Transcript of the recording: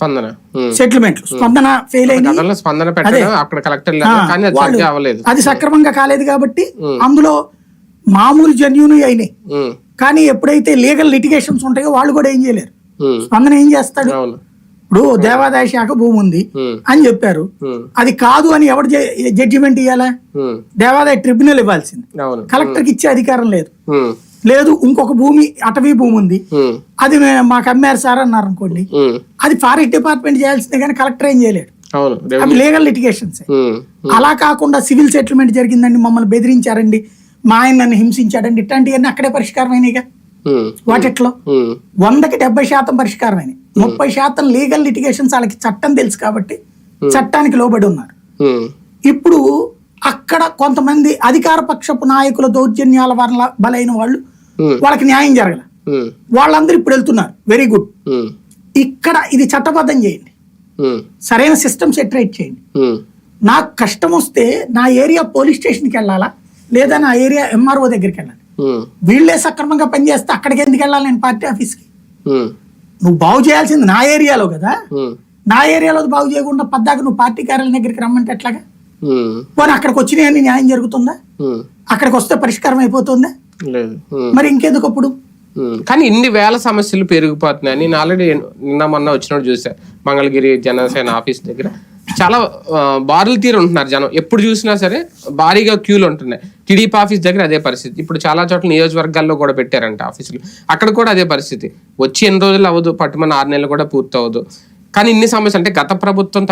స్పందన. ఉమ్. సెటిల్మెంట్లు స్పందన ఫెయిల్ అయింది. స్పందన పెట్టడం అక్కడ కలెక్టర్ కానీ అది అవ్వలేదు. సక్రమంగా కాలేదు కాబట్టి అందులో మామూలు జన్యున్ అయినాయి. కానీ ఎప్పుడైతే లీగల్ లిటిగేషన్స్ ఉంటాయో వాళ్ళు కూడా ఏం చేయలేరు. స్పందన ఏం చేస్తాడు? ఇప్పుడు దేవాదాయ శాఖ భూమి ఉంది అని చెప్పారు. అది కాదు అని ఎవరు జడ్జిమెంట్ ఇవ్వాలా దేవాదాయ ట్రిబ్యునల్ ఇవ్వాల్సింది. కలెక్టర్కి ఇచ్చే అధికారం లేదు. లేదు ఇంకొక భూమి అటవీ భూమి ఉంది. అది మాకు అమ్మారు సార్ అన్నారు అనుకోండి. అది ఫారెస్ట్ డిపార్ట్మెంట్ చేయాల్సిందే కానీ కలెక్టర్ ఏం చేయలేడు అవి లీగల్ లిటిగేషన్స్ అలా కాకుండా సివిల్ సెటిల్మెంట్ జరిగిందండి మమ్మల్ని బెదిరించారండి. మా ఆయన నన్ను హింసించాడండి. ఇట్లాంటివన్నీ అక్కడే పరిష్కారం అయినాయిగా ఉమ్, వాటిట్లో వందకి డెబ్బై శాతం పరిష్కారం అయినాయి ముప్పై శాతం లీగల్ లిటిగేషన్స్ వాళ్ళకి చట్టం తెలుసు కాబట్టి చట్టానికి లోబడి ఉన్నారు. ఇప్పుడు అక్కడ కొంతమంది అధికార పక్షపు నాయకుల దౌర్జన్యాల వల్ల బలైన వాళ్ళు వాళ్ళకి న్యాయం జరగల. ఉమ్, వాళ్ళందరూ ఇప్పుడు వెళ్తున్నారు. వెరీ గుడ్ ఉమ్, ఇక్కడ ఇది చట్టబద్ధం చేయండి. సరైన సిస్టమ్ సెటరేట్ చేయండి. నాకు కష్టం వస్తే నా ఏరియా పోలీస్ స్టేషన్కి వెళ్ళాలా? లేదా నా ఏరియా ఎంఆర్ఓ దగ్గరికి వెళ్ళాలి? వీళ్ళే సక్రమంగా పనిచేస్తే అక్కడికి ఎందుకు వెళ్ళాలి నేను పార్టీ ఆఫీస్కి? నువ్వు బాగు చేయాల్సింది నా ఏరియాలో కదా. నా ఏరియాలో బాగు చేయకుండా పద్దాక నువ్వు పార్టీ కార్యాలయం దగ్గరికి రమ్మంటే ఎట్లాగా? పోనీ అక్కడికి వచ్చినాయని న్యాయం జరుగుతుందా? అక్కడికి వస్తే పరిష్కారం అయిపోతుందా. మరి ఇంకెందుకు అప్పుడు? కానీ ఇన్ని వేల సమస్యలు పెరిగిపోతున్నాయి. నేను ఆల్రెడీ నిన్న మొన్న వచ్చినప్పుడు చూసా. మంగళగిరి జనసేన ఆఫీస్ దగ్గర. చాలా బారులు తీరు ఉంటున్నారు జనం. ఎప్పుడు చూసినా సరే భారీగా క్యూలు ఉంటున్నాయి. టీడీపీ ఆఫీస్ దగ్గర అదే పరిస్థితి. ఇప్పుడు చాలా చోట్ల నియోజకవర్గాల్లో కూడా పెట్టారంట ఆఫీసులు. అక్కడ కూడా అదే పరిస్థితి. వచ్చి ఎన్ని రోజులు అవ్వదు. పట్టుమని ఆరు నెలలు కూడా పూర్తి అవ్వదు కానీ ఇన్ని సమస్యలు అంటే గత ప్రభుత్వం